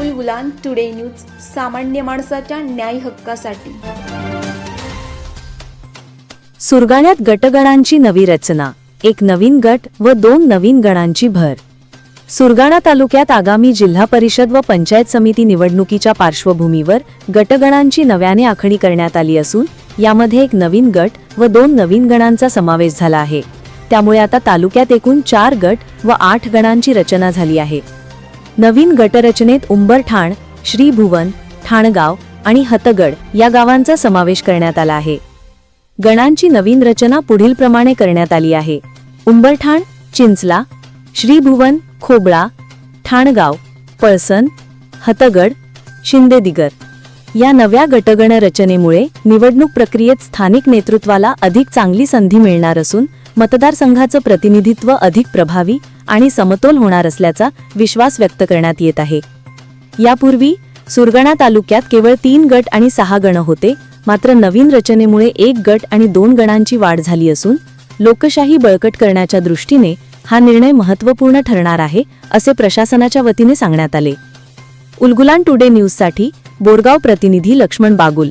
Ulgulan today news सामान्य माणसाच्या न्याय हक्कासाठी. सुरगाण्यात गटगणांची नवी रचना एक नवीन गट व दोन नवीन गणांची भर. सुरगाणा तालुक्यात आगामी जिल्हा परिषद व पंचायत समिती निवडणुकीच्या पार्श्वभूमीवर गटगणांची नव्याने आखणी करण्यात आली असून यामध्ये एक नवीन गट व दोन नवीन गणांचा समावेश झाला आहे. त्यामुळे आता तालुक्यात एकूण चार गट व आठ गणांची रचना झाली आहे. नवीन गटरचनेत उंबरठाण श्रीभुवन ठाणगाव आणि हतगड या गावांचा समावेश करण्यात आला आहे. गणांची नवीन रचना पुढीलप्रमाणे करण्यात आली आहे. उंबरठाण चिंचला श्रीभुवन खोबळा ठाणगाव पळसन हतगड शिंदेदिगर या नव्या गटगण रचनेमुळे निवडणूक प्रक्रियेत स्थानिक नेतृत्वाला अधिक चांगली संधी मिळणार असून मतदारसंघाचं प्रतिनिधित्व अधिक प्रभावी आणि समतोल होणार असल्याचा विश्वास व्यक्त करण्यात येत आहे. यापूर्वी सुरगणा तालुक्यात केवळ तीन गट आणि सहा गण होते मात्र नवीन रचनेमुळे एक गट आणि दोन गणांची वाढ झाली असून लोकशाही बळकट करण्याच्या दृष्टीने हा निर्णय महत्त्वपूर्ण ठरणार आहे असे प्रशासनाच्या वतीने सांगण्यात आले. उलगुलान टुडे न्यूजसाठी बोरगाव प्रतिनिधी लक्ष्मण बागुल.